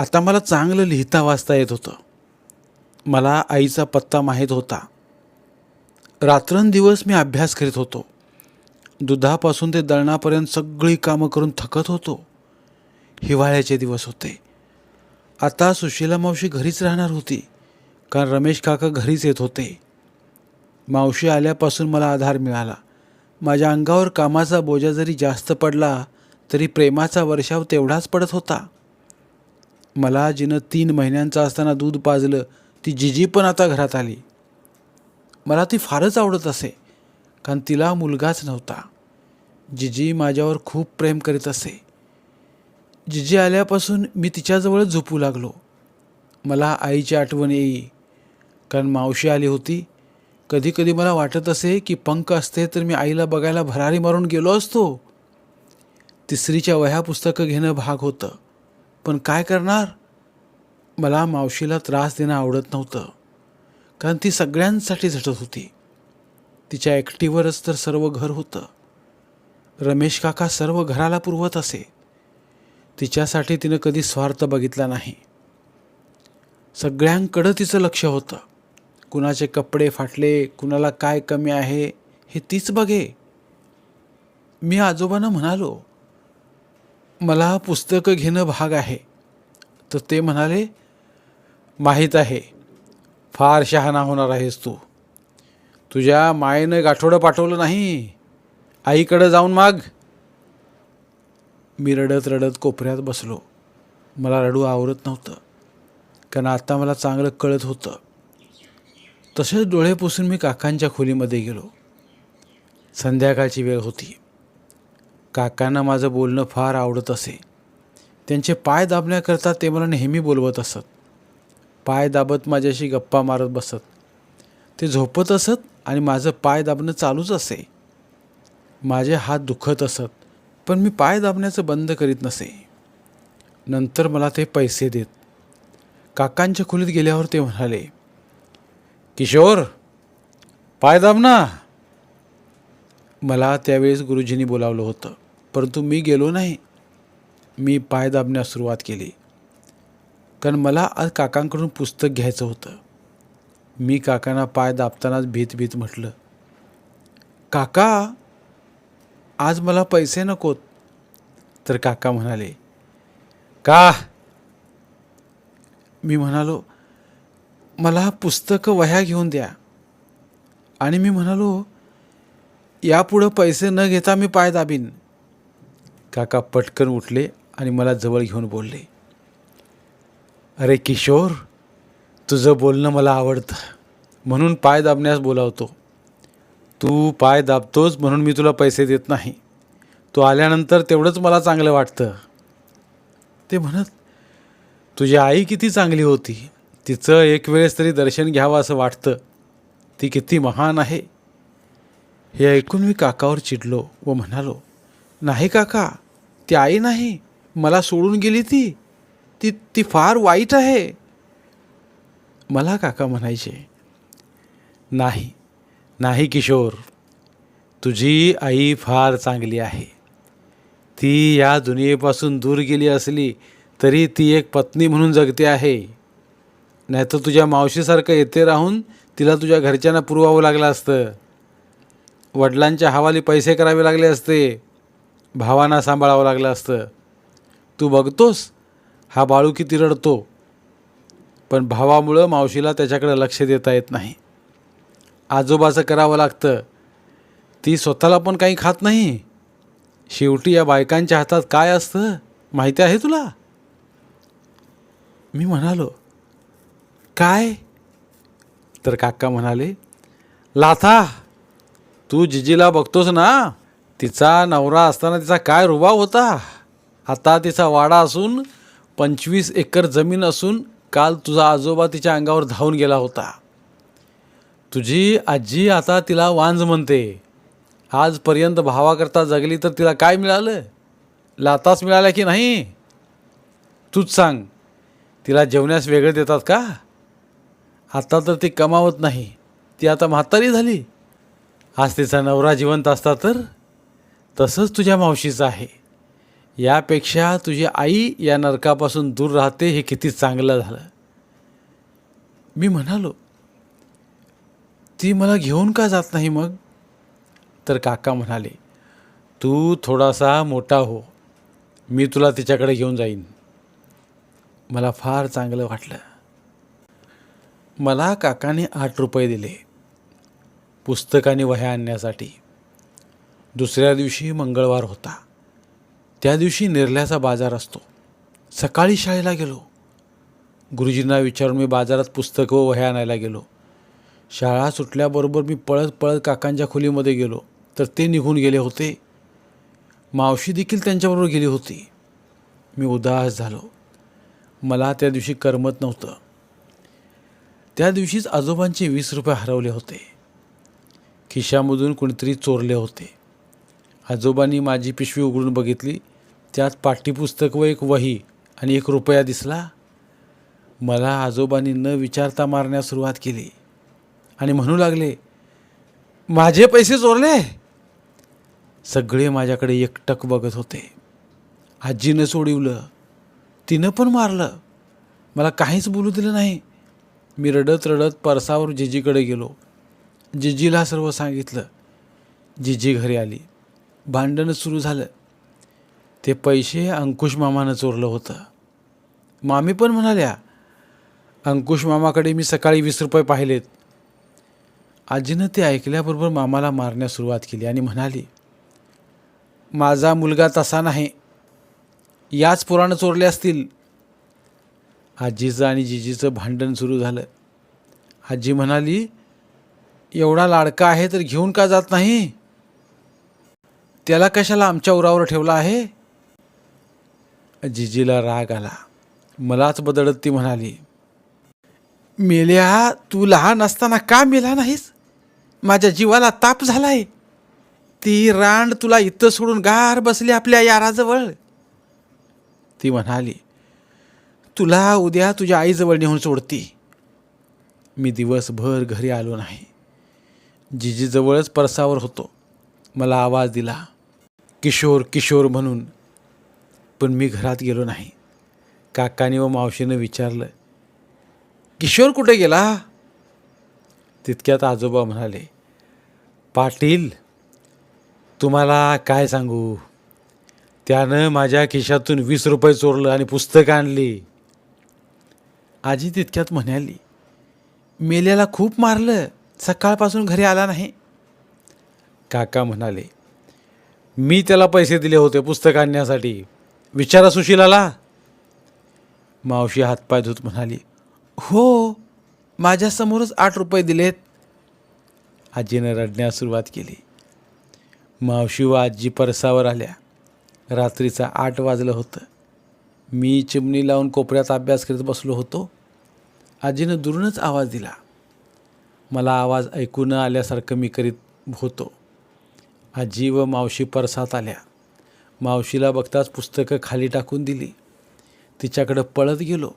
आता मला चांगलं लिहिता वाचता येत होतं. मला आईचा पत्ता माहीत होता. रात्रंदिवस मी अभ्यास करीत होतो. दुधापासून ते दळणापर्यंत सगळी कामं करून थकत होतो. हिवाळ्याचे दिवस होते. आता सुशीला मावशी घरीच राहणार होती कारण रमेश काका घरीच येत होते. मावशी आल्यापासून मला आधार मिळाला. माझ्या अंगावर कामाचा बोजा जरी जास्त पडला तरी प्रेमाचा वर्षाव तेवढाच पडत होता. मला जिनं तीन महिन्यांचा असताना दूध पाजलं ती जिजी पण आता घरात आली. मला ती फारच आवडत असे कारण तिला मुलगाच नव्हता. जिजी माझ्यावर खूप प्रेम करीत असे. जिजी आल्यापासून मी तिच्याजवळच झोपू लागलो. मला आईची आठवण येई कारण मावशी आली होती. कधीकधी मला वाटत असे की पंख असते तर मी आईला बघायला भरारी मारून गेलो असतो. तिसरीच्या वह्या पुस्तकं घेणं भाग होतं. पण काय करणार? मला मावशीला त्रास देणं आवडत नव्हतं कारण ती सगळ्यांसाठी झटत होती. तिच्या एकटीवरच तर सर्व घर होतं. रमेश काका सर्व घराला पुरवत असे. तिच्यासाठी तिनं कधी स्वार्थ बघितला नाही. सगळ्यांकडं तिचं लक्ष होतं. कुणाचे कपडे फाटले कुणाला काय कमी आहे हे तीच बघे. मी आजोबांना म्हणालो मला पुस्तकं घेणं भाग आहे. तर ते म्हणाले माहीत आहे फार शहाणा होणार आहेस तू. तुझ्या मायेनं गाठोडं पाठवलं नाही. आईकडं जाऊन माग. मी रडत रडत कोपऱ्यात बसलो. मला रडू आवरत नव्हतं कारण आता मला चांगलं कळत होतं. तसेच डोळे पुसून मी काकांच्या खोलीमध्ये गेलो. संध्याकाळची वेळ होती. काकांना माझं बोलणं फार आवडत असे. त्यांचे पाय दाबण्याकरता ते मला नेहमी बोलवत असत. पाय दाबत माझ्याशी गप्पा मारत बसत. ते झोपत असत आणि माझं पाय दाबणं चालूच असे. माझे हात दुखत असत पण मी पाय दाबण्याचं बंद करीत नसे. नंतर मला ते पैसे देत. काकांच्या खोलीत गेल्यावर ते म्हणाले किशोर पाय दाब ना. मला त्यावेळेस गुरुजींनी बोलावलं होतं. परंतु मी गेलो नाही. मी पाय दाबण्यास सुरुवात केली. कारण मला आज काकांकडून पुस्तक घ्यायचं होतं. मी काकांना पाय दाबतानाच भीत भीत म्हटलं काका आज मला पैसे नकोत. तर काका म्हणाले का? मी म्हणालो मला पुस्तकं वह्या घेऊन द्या. आणि मी म्हणालो यापुढं पैसे न घेता मी पाय दाबीन. काका पटकन उठले आणि मला जवळ घेऊन बोलले अरे किशोर तुझं बोलणं मला आवडतं. म्हणून पाय दाबण्यास बोलावतो. तू पाय दाबतोस म्हणून मी तुला पैसे देत नाही. तू आल्यानंतर तेवढंच मला चांगलं वाटतं. ते म्हणत तुझी आई किती चांगली होती. तिचं एक वेळेस तरी दर्शन घ्यावं असं वाटतं. ती किती महान आहे. हे ऐकून मी काकावर चिडलो व म्हणालो नाही काका ती आई नाही मला सोडून गेली ती. ती ती फार वाईट आहे. मला काका म्हणायचे नाही नाही किशोर तुझी आई फार चांगली आहे. ती या दुनियेपासून दूर गेली असली तरी ती एक पत्नी म्हणून जगते आहे. नाहीतर तुझ्या मावशीसारखं येते राहून तिला तुझ्या घरच्यांना पुरवावं लागलं असतं. वडिलांच्या हवाली पैसे करावे लागले असते. भावांना सांभाळावं लागलं असतं. तू बघतोस हा बाळू किती रडतो. पण भावामुळं मावशीला त्याच्याकडे लक्ष देता येत नाही. आजोबाचं करावं लागतं. ती स्वतःला पण काही खात नाही. शेवटी या बायकांच्या हातात काय असतं माहिती आहे तुला? मी म्हणालो काय? तर काका म्हणाले लाथा तू जिजीला बघतोस ना तिचा नवरा असताना तिचा काय रुबाब होता? आता तिचा वाडा असून पंचवीस एकर जमीन असून काल तुझा आजोबा तिच्या अंगावर धावून गेला होता. तुझी आजी आता तिला वांज म्हणते. आजपर्यंत भावाकरता जगली तर तिला काय मिळालं? लाताच मिळाल्या की नाही? तूच सांग तिला जेवण्यास वेगळे देतात का? आता तर ती कमावत नाही ती आता म्हातारी झाली. आज तिचा नवरा जिवंत असता तर तसंच तुझ्या मावशीचं आहे. यापेक्षा तुझी आई या नरकापासून दूर राहते हे किती चांगलं झालं. मी म्हणालो ती मला घेऊन का जात नाही मग? तर काका म्हणाले तू थोडासा मोठा हो. मी तुला तिच्याकडे घेऊन जाईन. मला फार चांगलं वाटलं. मला काकाने आठ रुपये दिले. पुस्तकाने वह्या आणण्यासाठी. दुसऱ्या दिवशी मंगळवार होता. त्या दिवशी निर्ल्याचा बाजार असतो. सकाळी शाळेला गेलो. गुरुजींना विचारून मी बाजारात पुस्तकं व वह्या आणायला गेलो. शाळा सुटल्याबरोबर मी पळत पळत काकांच्या खोलीमध्ये गेलो. तर ते निघून गेले होते. मावशी देखील त्यांच्याबरोबर गेली होती. मी उदास झालो. मला त्या दिवशी करमत नव्हतं. त्या दिवशीच आजोबांचे वीस रुपये हरवले होते. खिशामधून कोणीतरी चोरले होते. आजोबांनी माझी पिशवी उघडून बघितली. त्यात पाठ्यपुस्तक व एक वही आणि एक रुपया दिसला. मला आजोबांनी न विचारता मारण्यास सुरुवात केली. आणि म्हणू लागले माझे पैसे चोरले. सगळे माझ्याकडे एकटक बघत होते. आजीनं सोडवलं. तिनं पण मारलं. मला काहीच बोलू दिलं नाही. मी रडत रडत परसावर जेजीकडे गेलो. जिजीला सर्व सांगितलं जिजी घरी आली भांडणं सुरू झालं. ते पैसे अंकुश मामानं चोरलं होतं. मामी पण म्हणाल्या अंकुश मामाकडे मी सकाळी वीस रुपये पाहिलेत. आजीनं ते ऐकल्याबरोबर मामाला मारण्यास सुरुवात केली आणि म्हणाली माझा मुलगा तसा नाही. याच पुराणं चोरले असतील. आजीचं आणि जिजीचं भांडण सुरू झालं. आजी म्हणाली एवढा लाडका आहे तर घेऊन का जात नाही? त्याला कशाला आमच्या उरावर ठेवला आहे? जिजीला राग आला. मलाच बदलत ती म्हणाली मेल्या तू लहान असताना का मेला नाहीस? माझ्या जीवाला ताप झालाय. ती रांड तुला इथं सोडून गार बसली आपल्या याराजवळ. ती म्हणाली तुला उद्या तुझ्या आईजवळ नेऊन सोडती. मी दिवसभर घरी आलो नाही. जिजीजवळच परसावर होतो. मला आवाज दिला किशोर किशोर म्हणून. पण मी घरात गेलो नाही. काकाने व मावशीनं विचारलं किशोर कुठे गेला? तितक्यात आजोबा म्हणाले पाटील तुम्हाला काय सांगू? त्यानं माझ्या खिशातून वीस रुपये चोरलं आणि पुस्तकं आणली. आजी तितक्यात म्हणाली मेल्याला खूप मारलं. सकाळपासून घरी आला नाही. काका म्हणाले मी त्याला पैसे दिले होते पुस्तक आणण्यासाठी. विचारा सुशीलाला. मावशी हातपाय धुत म्हणाली हो माझ्यासमोरच आठ रुपये दिलेत. आजीनं रडण्यास सुरुवात केली. मावशी व आजी परसावर आल्या. रात्रीचा आठ वाजलं होतं. मी चिमणी लावून कोपऱ्यात अभ्यास करीत बसलो होतो. आजीनं दुरूनच आवाज दिला. मला आवाज ऐकू न आल्यासारखं मी करीत होतो. आजी व मावशी परसात आल्या. मावशीला बघताच पुस्तकं खाली टाकून दिली. तिच्याकडं पळत गेलो.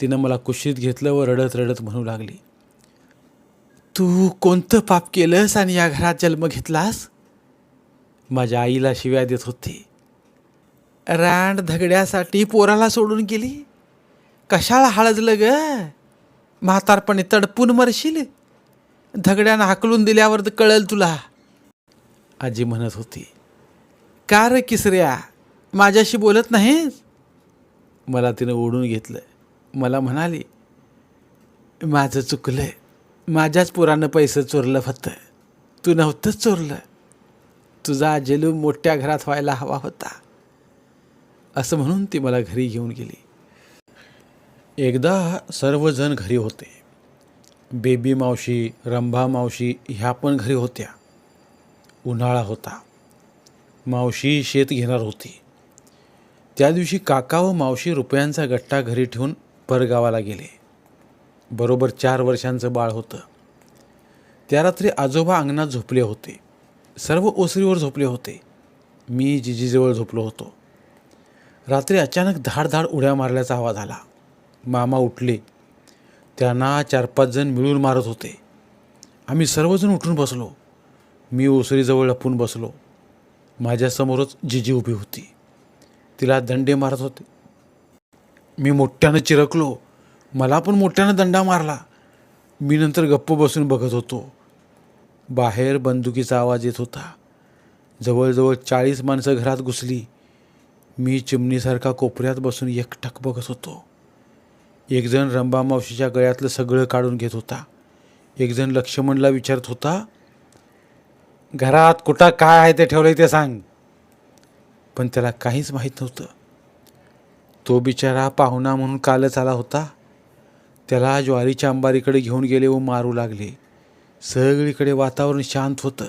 तिनं मला कुशीत घेतलं व रडत रडत म्हणू लागली तू कोणतं पाप केलंस आणि या घरात जन्म घेतलास? माझ्या आईला शिव्या देत होती रांड धगड्यासाठी पोराला सोडून गेली? कशाला हळजलं ग? म्हातारपणे तडपून मरशील? धगड्यानं हाकलून दिल्यावर तर कळेल तुला. आजी म्हणत होती का रे किसऱ्या? माझ्याशी बोलत नाहीस? मला तिनं ओढून घेतलं. मला म्हणाली माझं चुकलं माझ्याच पोरानं पैसे चोरलं फक्त. तू नव्हतंच चोरलं. तुझा जेलू मोठ्या घरात व्हायला हवा होता. असं म्हणून ती मला घरी घेऊन गेली. एकदा सर्वजण घरी होते. बेबी मावशी रंभा मावशी ह्या पण घरी होत्या. उन्हाळा होता. मावशी शेत घेणार होती. त्या दिवशी काका व मावशी रुपयांचा गट्टा घरी ठेवून परगावाला गेले. बरोबर चार वर्षांचं बाळ होतं. त्या रात्री आजोबा अंगणात झोपले होते. सर्व ओसरीवर झोपले होते. मी जिजीजवळ झोपलो होतो. रात्री अचानक धाड धाड उड्या मारल्याचा आवाज आला. मामा उठले. त्यांना चार पाच जण मिळून मारत होते. आम्ही सर्वजण उठून बसलो. मी ओसरीजवळ लपून बसलो. माझ्यासमोरच जिजी उभी होती. तिला दंडे मारत होते. मी मोठ्यानं चिरकलो. मला पण मोठ्यानं दंडा मारला. मी नंतर गप्प बसून बघत होतो. बाहेर बंदुकीचा आवाज येत होता. जवळजवळ चाळीस माणसं घरात घुसली. मी चिमणीसारखा कोपऱ्यात बसून एकटक बघत होतो. एकजण रंबा मावशीच्या गळ्यातलं सगळं काढून घेत होता. एकजण लक्ष्मणला विचारत होता घरात कुठं काय आहे ते ठेवलंय ते सांग. पण त्याला काहीच माहीत नव्हतं. तो बिचारा पाहुणा म्हणून कालच आला होता. त्याला ज्वारीच्या अंबारीकडे घेऊन गेले व मारू लागले. सगळीकडे वातावरण शांत होतं.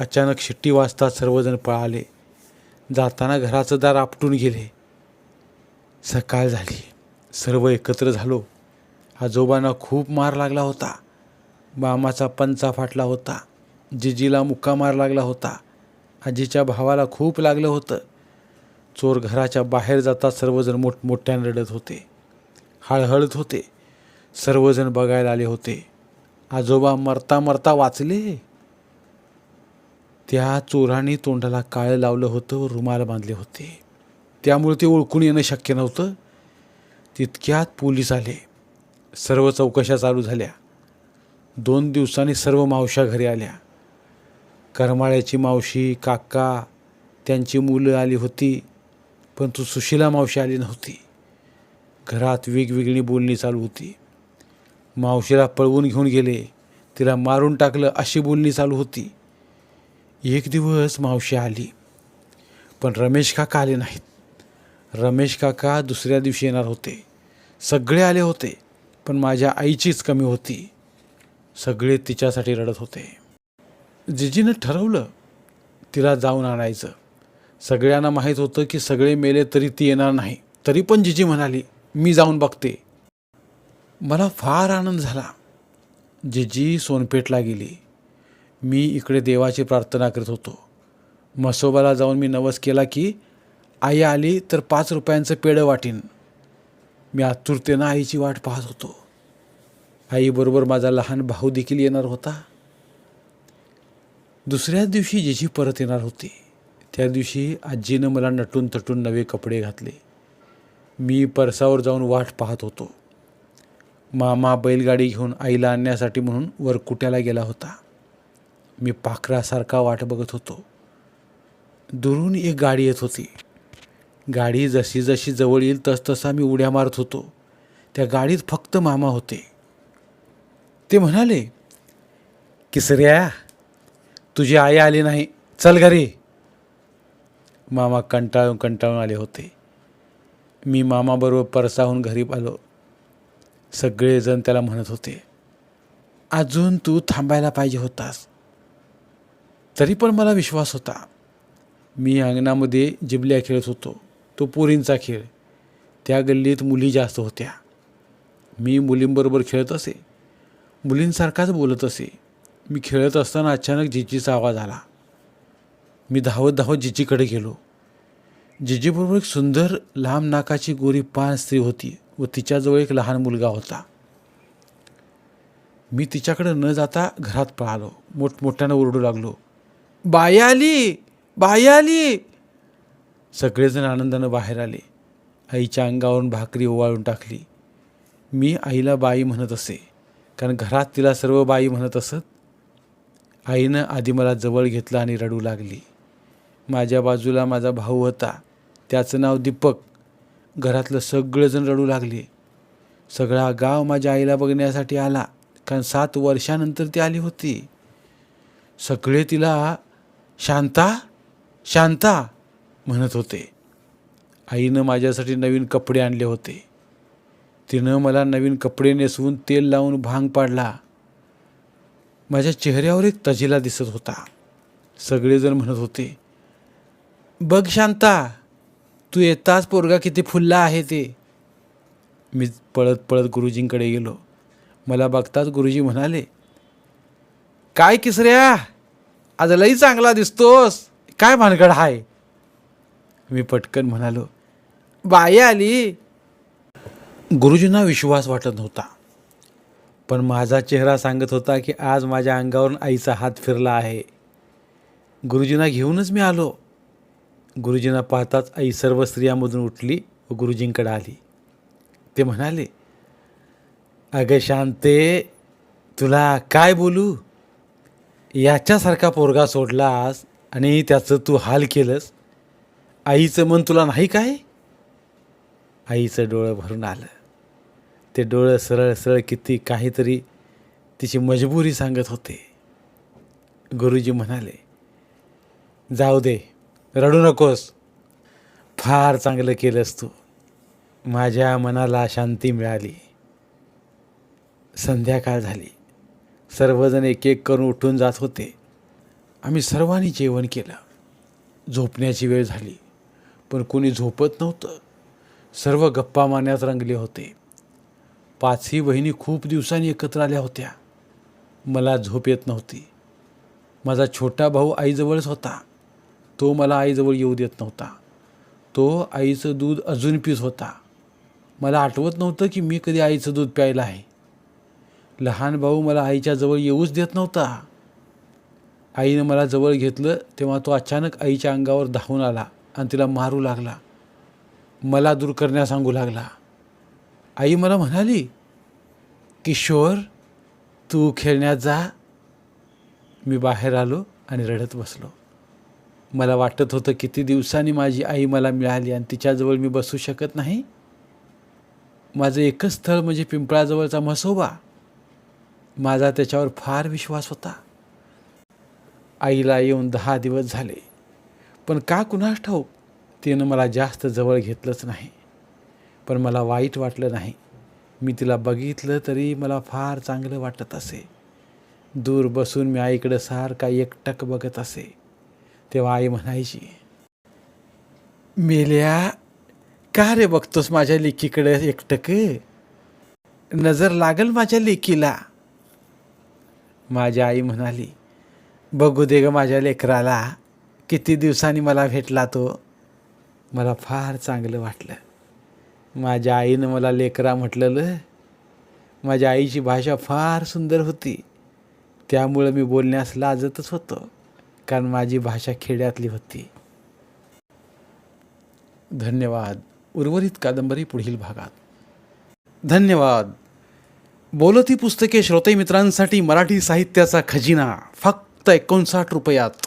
अचानक शिट्टी वाजता सर्वजण पळाले. जाताना घराचं दार आपटून गेले. सकाळ झाली. सर्व एकत्र झालो. आजोबांना खूप मार लागला होता. मामाचा पंचा फाटला होता. जिजीला मुक्का मार लागला होता. आजीच्या भावाला खूप लागलं होतं. चोर घराच्या बाहेर जातात सर्वजण मोठमोठ्यानं रडत होते. हळहळत होते. सर्वजण बघायला आले होते. आजोबा मरता मरता वाचले. त्या चोराने तोंडाला काळं लावलं होतं व रुमाल बांधले होते. त्यामुळे ते ओळखून येणं शक्य नव्हतं. तितक्यात पोलीस आले. सर्व चौकशा चालू झाल्या. दोन दिवसांनी सर्व मावश्या घरी आल्या. करमाळ्याची मावशी काका त्यांची मुलं आली होती पण तू सुशिला मावशी आली नव्हती. घरात वेगवेगळी बोलणी चालू होती. मावशीला पळवून घेऊन गेले. तिला मारून टाकलं अशी बोलणी चालू होती. एक दिवस मावशी आली पण रमेश काका आले नाहीत. रमेश काका दुसऱ्या दिवशी येणार होते. सगळे आले होते पण माझ्या आईचीच कमी होती. सगळे तिच्यासाठी रडत होते. जिजीनं ठरवलं तिला जाऊन आणायचं. सगळ्यांना माहीत होतं की सगळे मेले तरी ती येणार नाही. तरी पण जिजी म्हणाली मी जाऊन बघते. मला फार आनंद झाला. जिजी सोनपेठला गेली. मी इकडे देवाची प्रार्थना करत होतो. मसोबाला जाऊन मी नवस केला की आई आली तर पाच रुपयांचं पेढं वाटीन. मी आतुरतेनं आईची वाट पाहत होतो. आईबरोबर माझा लहान भाऊ देखील येणार होता. दुसऱ्याच दिवशी जिजी परत येणार होती. त्या दिवशी आजीनं मला नटून तटून नवे कपडे घातले. मी परसावर जाऊन वाट पाहत होतो. मामा बैलगाडी घेऊन आईला आणण्यासाठी म्हणून वरकुट्याला गेला होता. मी पाखरासारखा वाट बघत होतो. दुरून एक गाडी येत होती. गाडी जशी जशी जवळ येईल तसतसा मी उड्या मारत होतो. त्या गाडीत फक्त मामा होते. ते म्हणाले किसऱ्या तुझी आई आली नाही. चल घरी. मामा कंटाळून कंटाळून आले होते. मी मामाबरोबर परसाहून घरी आलो. सगळेजण त्याला म्हणत होते अजून तू थांबायला पाहिजे होतास. तरी पण मला विश्वास होता. मी अंगणामध्ये जिबल्या खेळत होतो. तो पोरींचा खेळ. त्या गल्लीत मुली जास्त होत्या. मी मुलींबरोबर खेळत असे. मुलींसारखाच बोलत असे. मी खेळत असताना अचानक जिजीचा आवाज आला. मी धावत धावत जिजीकडे गेलो. जिजीबरोबर एक सुंदर लांब नाकाची गोरी पान स्त्री होती व तिच्याजवळ एक लहान मुलगा होता. मी तिच्याकडे न जाता घरात पळालो. मोठमोठ्यानं ओरडू लागलो. बाया आली बाया आली सगळेजण आनंदानं बाहेर आले. आईच्या अंगावरून भाकरी ओवाळून टाकली. मी आईला बाई म्हणत असे कारण घरात तिला सर्व बाई म्हणत असत. आईनं आधी मला जवळ घेतलं आणि रडू लागली. माझ्या बाजूला माझा भाऊ होता. त्याचं नाव दीपक. घरातलं सगळेजण रडू लागले. सगळा गाव माझ्या आईला बघण्यासाठी आला कारण सात वर्षानंतर ती आली होती. सगळे तिला शांता शांता म्हणत होते. आईनं माझ्यासाठी नवीन कपडे आणले होते. तिनं मला नवीन कपडे नेसवून तेल लावून भांग पाडला. माझ्या चेहऱ्यावर एक तजिला दिसत होता. सगळेजण म्हणत होते बघ शांता तू येताच पोरगा किती फुलला आहे ते. मी पळत पळत गुरुजींकडे गेलो. मला बघताच गुरुजी म्हणाले काय किसऱ्या आज लई चांगला दिसतोस. काय भानगड आहे मी पटकन म्हणालो बाई आली. गुरुजींना विश्वास वाटत नव्हता पण माझा चेहरा सांगत होता की आज माझ्या अंगावरून आईचा हात फिरला आहे. गुरुजींना घेऊनच मी आलो. गुरुजींना पाहताच आई सर्व स्त्रियांमधून उठली व गुरुजींकडे आली. ते म्हणाले अगं शांते तुला काय बोलू? याच्यासारखा पोरगा सोडलास आणि त्याचं तू हाल केलंस आईचं मन तुला नाही काय? आईचं डोळं भरून आलं. ते डोळं सरळ सरळ किती काहीतरी तिची मजबुरी सांगत होते. गुरुजी म्हणाले जाऊ दे रडू नकोस. फार चांगलं केलंस तू. माझ्या मनाला शांती मिळाली. संध्याकाळ झाली. सर्वजण एक एक करून उठून जात होते. आम्ही सर्वांनी जेवण केलं. झोपण्याची वेळ झाली. पण कोणी झोपत नव्हतं. सर्व गप्पा मारण्यात रंगले होते. पाचही बहिणी खूप दिवसांनी एकत्र आल्या होत्या. मला झोप येत नव्हती. माझा छोटा भाऊ आईजवळच होता. तो मला आईजवळ येऊ देत नव्हता. तो आईचं दूध अजून पीत होता. मला आठवत नव्हतं की मी कधी आईचं दूध प्यायला आहे. लहान भाऊ मला आईच्या जवळ येऊच देत नव्हता. आईनं मला जवळ घेतलं तेव्हा तो अचानक आईच्या अंगावर धावून आला. आणि तिला मारू लागला. मला दूर करण्यास सांगू लागला. आई मला म्हणाली किशोर तू खेळण्यात जा. मी बाहेर आलो आणि रडत बसलो. मला वाटत होतं किती दिवसांनी माझी आई मला मिळाली आणि तिच्याजवळ मी बसू शकत नाही. माझं एकच स्थळ म्हणजे पिंपळाजवळचा म्हसोबा. माझा त्याच्यावर फार विश्वास होता. आईला येऊन दहा दिवस झाले. पण का कुणास ठाऊक? तिनं मला जास्त जवळ घेतलंच नाही. पण मला वाईट वाटलं नाही. मी तिला बघितलं तरी मला फार चांगलं वाटत असे. दूर बसून मी आईकडं सारखा एकटक बघत असे. तेव्हा आई म्हणायची मेल्या का रे बघतोस माझ्या लेकीकडे एकटक? नजर लागल माझ्या लेकीला. माझी आई म्हणाली बघू दे ग माझ्या लेकराला. किती दिवसांनी मला भेटला तो? मला फार चांगलं वाटलं. माझ्या आईनं मला लेकरा म्हटलेलं माझ्या आईची भाषा फार सुंदर होती. त्यामुळं मी बोलण्यास लाजतच होतो कारण माझी भाषा खेड्यातली होती. धन्यवाद. उर्वरित कादंबरी पुढील भागात. धन्यवाद. बोलती पुस्तके श्रोते मित्रांसाठी मराठी साहित्याचा खजिना फक्त एकोणसाठ रुपयात.